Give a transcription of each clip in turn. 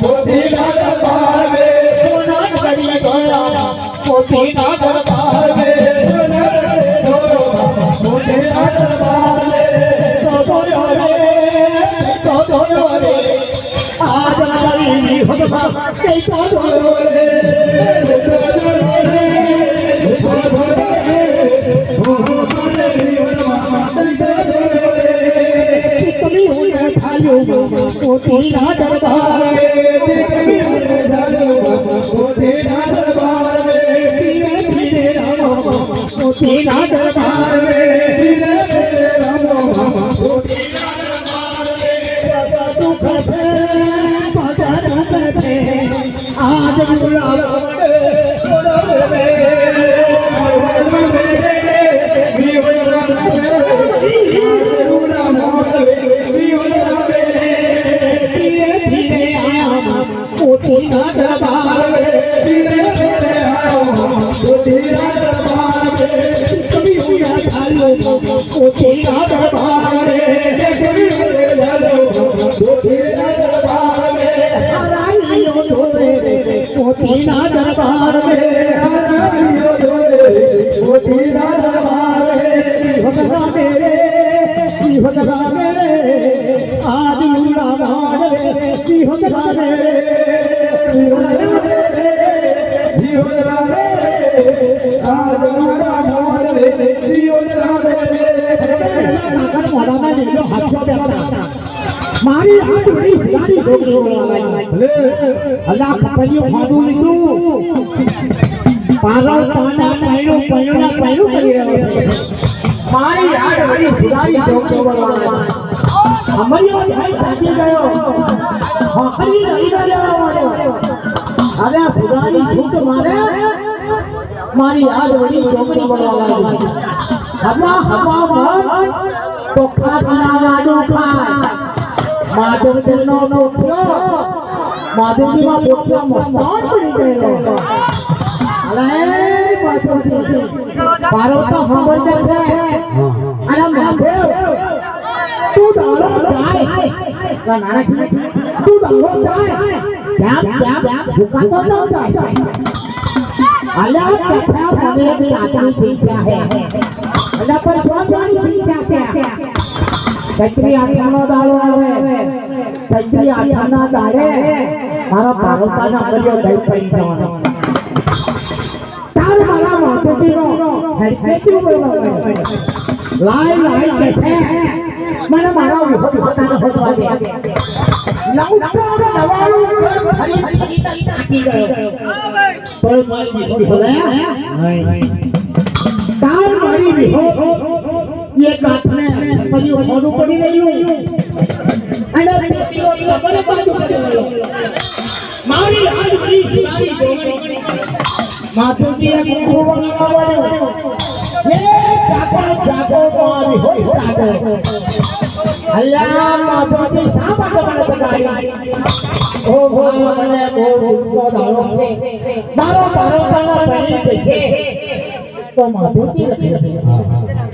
পথে না পাবে সোনা করি দয়া পথে না મોતીના દરબાર મે મોતીના દરબાર મે ધીરે ધીરે મોતીના દરબાર ચાલો મોતીના દરબાર ઢોલે મોતીના દરબાર રે મેરે મારી આંગળી મારી છોકરીઓ અલ્લાહ કપડિયો ખાધું લીધું. પારો પાના પાયો પાયો ના પાયો કરી રહ્યો મારી આંગળી સુધારી છોકરીઓ અમરિયો ભાઈ સાચી ગયો. હરી રહી ગયો અરે આ સુધારી છૂટ મારે ปกพาพนาลาดูพายมาจนถึงโนโนเทียวมาจนที่ว่าปวดเที่ยวหมดตอนไม่ได้เลยอะไรมาจนถึงปาร์ตต้องทำไปเรื่อยๆอันนั้นเที่ยวตู้ต่อรถใจก็นั่นแหละตู้ต่อรถใจจับจับบุกการต้อนรับใจ અલગ કથા તમે સાચી શીખ્યા હે અને પણ સ્વામી શીખ્યા છે કચરી આઠાનો દાડો આવે કચરી આઠાના દાડે મારા ભાગવતાના કર્યો દઈ પડી જવાનો તાર મારા માતુજીનો હેડકેટી બોલવા લાય લાય કે છે મને મારા વિભો વિભોતાને હોદવા દે લવતા નવાળું ઘર ફરી ફરી તાકી ગયો તો મારી વિભો વિભો લે તાર મારી વિભો એક હાથને પછી મોઢું પડી રહ્યું. અને પોતીઓ કબર બાજુ ગયો મારી હાથ પડી સુનારી જોગણી માથુજીએ કુકુ મળ્યો હે કાકા જાગો મારી હોય જાગો અલ્યા માથુજી શા માટે મને બગાડી ઓ ભો મને બહુ દુઃખનો દાડો છે. મારો બારોબાના બની જશે તો માથુજી નથી.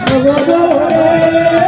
મારી